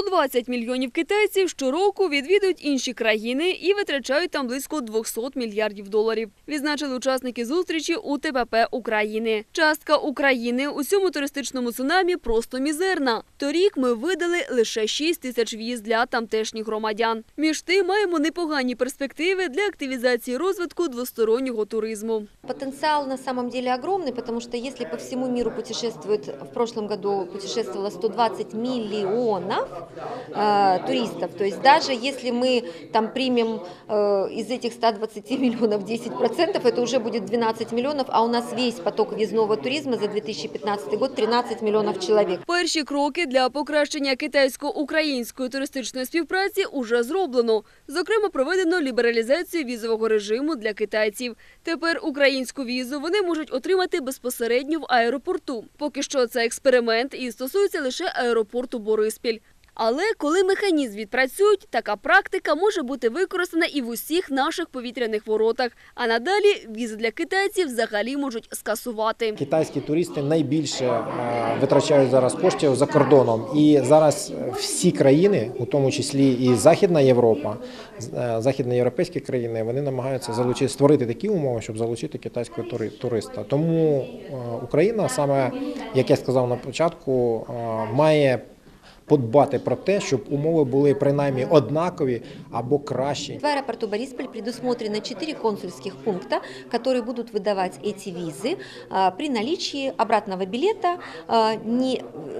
120 мільйонів китайців щороку відвідують інші країни і витрачають там близько 200 мільярдів доларів. Відзначили учасники зустрічі у ТПП України. Частка України у цьому туристичному цунамі просто мізерна. Торік ми видали лише 6 тисяч віз для тамтешніх громадян. Між тим маємо непогані перспективи для активізації розвитку двостороннього туризму. Потенциал на самом деле огромный, потому что если по всему миру путешествует, в прошлом году путешествовало 120 миллионов э, туристов, то есть даже если мы там примем э, из этих 120 миллионов 10%, это уже будет 12 миллионов, а у нас весь поток въездного туризма за 2015 год 13 миллионов человек. Перші кроки для покращення китайсько-української туристичної співпраці уже зроблено. Зокрема, проведено лібералізацію візового режиму для китайців. Тепер українську візу вони можуть отримати безпосередньо в аеропорту. Поки що це експеримент і стосується лише аеропорту Бориспіль. Але коли механізм відпрацюють, така практика може бути використана і в усіх наших повітряних воротах. А надалі візи для китайців взагалі можуть скасувати. Китайські туристи найбільше е, витрачають зараз коштів за кордоном, і зараз всі країни, у тому числі і Західна Європа, е, західноєвропейські країни, вони намагаються залучити створити такі умови, щоб залучити китайського тури- туриста. Тому е, Україна, саме як я сказав на початку, має подбати про те, щоб умови були принаймні однакові або кращі. В аэропорту Борисполь предусмотрено 4 консульских пункта, которые будут выдавать эти визы а, при наличии обратного билета, а, не, э,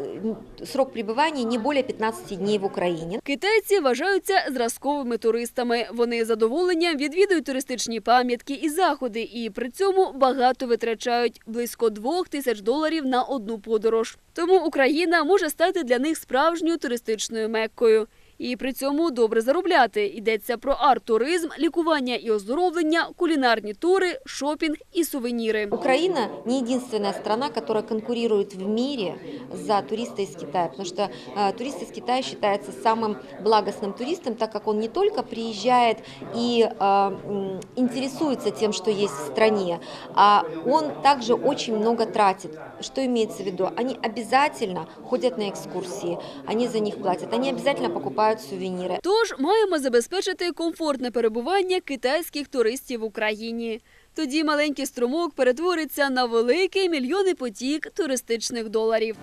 срок пребывания не более 15 дней в Украине. Китайці вважаються зразковими туристами. Вони задоволенням відвідують туристичні пам'ятки і заходи, і при цьому багато витрачають близько двох тисяч доларів на одну подорож. Тому Україна може стати для них справжньою туристичною меккою. І при цьому добре заробляти. Йдеться про арт-туризм, лікування і оздоровлення, кулінарні тури, шопінг і сувеніри. Украина не единственная страна, которая конкурирует в мире за туриста из Китая, потому что э, турист из Китая считается самым благостным туристом, так как он не только приезжает и э, м, интересуется тем, что есть в стране, а он также очень много тратит. Что имеется в виду? Они обязательно ходят на экскурсии, они за них платят, они обязательно покупают сувениры. Тож маємо забезпечити комфортне перебування китайських туристів в Україні. Тоді маленький струмок перетвориться на великий мільйонний потік туристичних доларів.